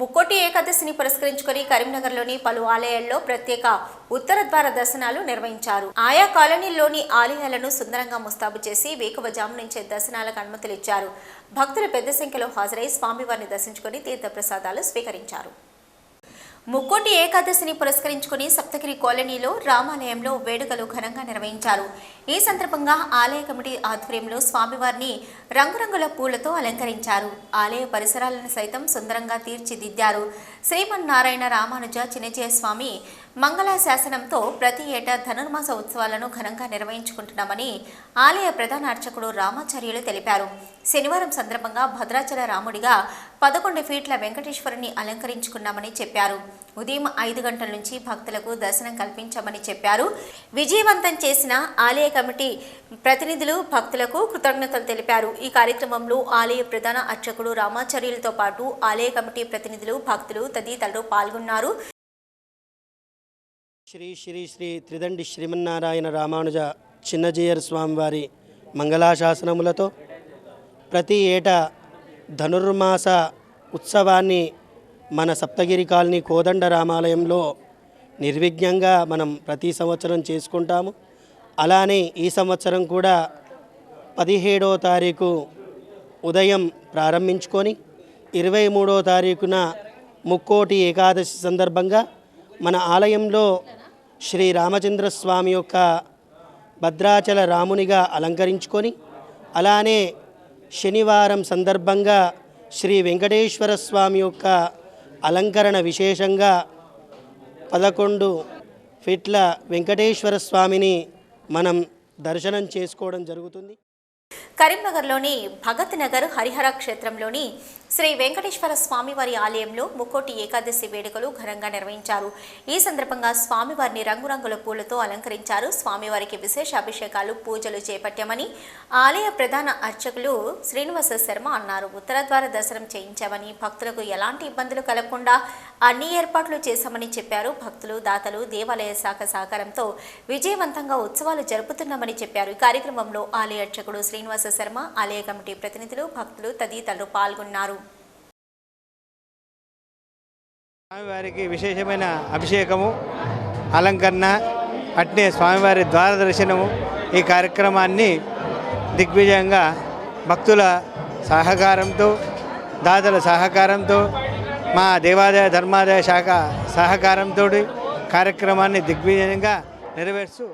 ముక్కోటి ఏకాదశిని పురస్కరించుకొని కరీంనగర్లోని పలు ఆలయాల్లో ప్రత్యేక ఉత్తర ద్వార దర్శనాలు నిర్వహించారు. ఆయా కాలనీల్లోని ఆలయాలను సుందరంగా ముస్తాబు చేసి వేకువజాము నుంచే దర్శనాలకు అనుమతులు ఇచ్చారు. భక్తులు పెద్ద సంఖ్యలో హాజరై స్వామివారిని దర్శించుకొని తీర్థప్రసాదాలు స్వీకరించారు. ముక్కోటి ఏకాదశిని పురస్కరించుకుని సప్తగిరి కాలనీలో రామాలయంలో వేడుకలు ఘనంగా నిర్వహించారు. ఈ సందర్భంగా ఆలయ కమిటీ ఆధ్వర్యంలో స్వామివారిని రంగురంగుల పూలతో అలంకరించారు. ఆలయ పరిసరాలను సైతం సుందరంగా తీర్చిదిద్దారు. శ్రీమన్నారాయణ రామానుజ చిన్నజయ స్వామి మంగళ శాసనంతో ప్రతి ఏటా ధనుర్మాస ఉత్సవాలను ఘనంగా నిర్వహించుకుంటున్నామని ఆలయ ప్రధాన అర్చకుడు రామాచార్యులు తెలిపారు. శనివారం సందర్భంగా భద్రాచల రాముడిగా పదకొండు ఫీట్ల వెంకటేశ్వరుని అలంకరించుకున్నామని చెప్పారు. ఉదయం ఐదు గంటల నుంచి భక్తులకు దర్శనం కల్పించామని చెప్పారు. విజయవంతం చేసిన ఆలయ కమిటీ ప్రతినిధులు భక్తులకు కృతజ్ఞతలు తెలిపారు. ఈ కార్యక్రమంలో ఆలయ ప్రధాన అర్చకుడు రామాచార్యులతో పాటు ఆలయ కమిటీ ప్రతినిధులు భక్తులు తదితరులు పాల్గొన్నారు. శ్రీ శ్రీ శ్రీ త్రిదండి శ్రీమన్నారాయణ రామానుజ చిన్నజీయర్ స్వామివారి మంగళాశాసనములతో ప్రతి ఏటా ధనుర్మాస ఉత్సవాన్ని మన సప్తగిరి కాలనీ కోదండ రామాలయంలో నిర్విఘ్నంగా మనం ప్రతి సంవత్సరం చేసుకుంటాము. అలానే ఈ సంవత్సరం కూడా పదిహేడో తారీఖు ఉదయం ప్రారంభించుకొని ఇరవై మూడో తారీఖున ముక్కోటి ఏకాదశి సందర్భంగా మన ఆలయంలో శ్రీ రామచంద్ర స్వామి యొక్క భద్రాచల రామునిగా అలంకరించుకొని అలానే శనివారం సందర్భంగా శ్రీ వెంకటేశ్వర స్వామి యొక్క అలంకరణ విశేషంగా పదకొండు ఫిట్ల వెంకటేశ్వర స్వామిని మనం దర్శనం చేసుకోవడం జరుగుతుంది. కరీంనగర్లోని భగత్ నగర్ హరిహర క్షేత్రంలోని శ్రీ వెంకటేశ్వర స్వామివారి ఆలయంలో ముక్కోటి ఏకాదశి వేడుకలు ఘనంగా నిర్వహించారు. ఈ సందర్భంగా స్వామివారిని రంగురంగుల పూలతో అలంకరించారు. స్వామివారికి విశేష అభిషేకాలు పూజలు చేపట్టామని ఆలయ ప్రధాన అర్చకులు శ్రీనివాస శర్మ అన్నారు. ఉత్తరద్వార దర్శనం చేయించామని భక్తులకు ఎలాంటి ఇబ్బందులు కలగకుండా అన్ని ఏర్పాట్లు చేశామని చెప్పారు. భక్తులు దాతలు దేవాలయ శాఖ సహకారంతో విజయవంతంగా ఉత్సవాలు జరుపుతున్నామని చెప్పారు. ఈ కార్యక్రమంలో ఆలయ అర్చకుడు శ్రీనివాస శర్మ ఆలయ కమిటీ ప్రతినిధులు భక్తులు తదితరులు పాల్గొన్నారు. స్వామివారికి విశేషమైన అభిషేకము అలంకరణ అట్నే స్వామివారి ద్వార దర్శనము ఈ కార్యక్రమాన్ని దిగ్విజయంగా భక్తుల సహకారంతో దాతల సహకారంతో మా దేవాదాయ ధర్మాదాయ శాఖ సహకారంతో కార్యక్రమాన్ని దిగ్విజయంగా నెరవేర్చు